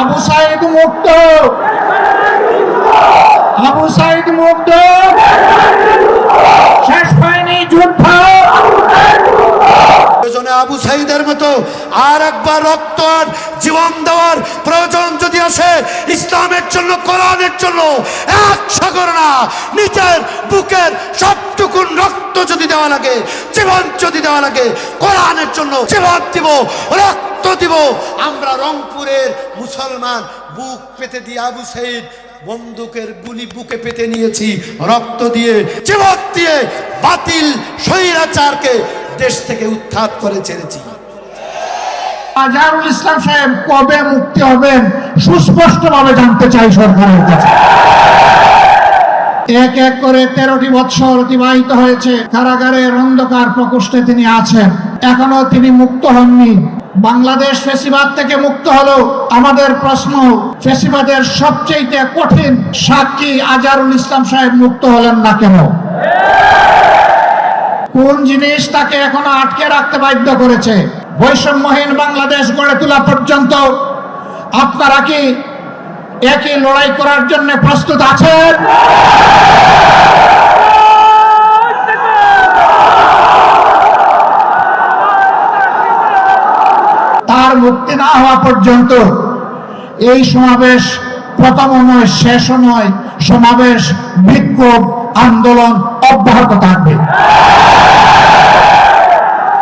আবু সাইদ মুক্ত। আবু সাইদ মুক্ত। শেষ হয়নি যুদ্ধ। আবু সাইদের মতো আর একবার রক্ত আর জীবন দেওয়ার প্রয়োজন যদি আসে, ইসলামের জন্য, কোরআনের জন্য, এক সাগর না, নিজের বুকের সবটুকুন রক্ত যদি দেওয়া লাগে, জীবন যদি দেওয়া লাগে, কোরআনের জন্য জীবন দিব, রক্ত দিব? আমরা রংপুরের মুসলমান, বুক পেতে দিয়ে আবু সাইদ, বন্দুকের গুলি বুকে পেতে নিয়েছি, রক্ত দিয়ে, জীবন দিয়ে বাতিল স্বৈরাচারকে দেশ থেকে উৎখাত করে ছেড়েছি। আজহারুল ইসলাম সাহেব, কবে মুক্তি হবেন? সুস্পষ্টভাবে জানতে চাই সরকারের কাছে। এক এক করে তেরোটি বৎসর অতিবাহিত হয়েছে। কারাগারের অন্ধকার প্রকোষ্ঠে তিনি আছেন। এখনও তিনি মুক্ত হননি। বাংলাদেশ ফেসিবাদ থেকে মুক্ত হলো আমাদের প্রশ্ন, ফেসিবাদের সবচেয়ে কঠিন সাক্ষী আজারুল ইসলাম সাহেব মুক্ত হলেন না কেন? কোন জিনিস তাকে এখনও আটকে রাখতে বাধ্য করেছে? বৈষম্যহীন বাংলাদেশ গড়ে তোলা পর্যন্ত আপনারা কি একই লড়াই করার জন্য প্রস্তুত আছেন? মুক্তি না হওয়া পর্যন্ত এই সমাবেশ প্রথম নয় শেষ নয়। সমাবেশ বিক্ষোভ আন্দোলন অব্যাহত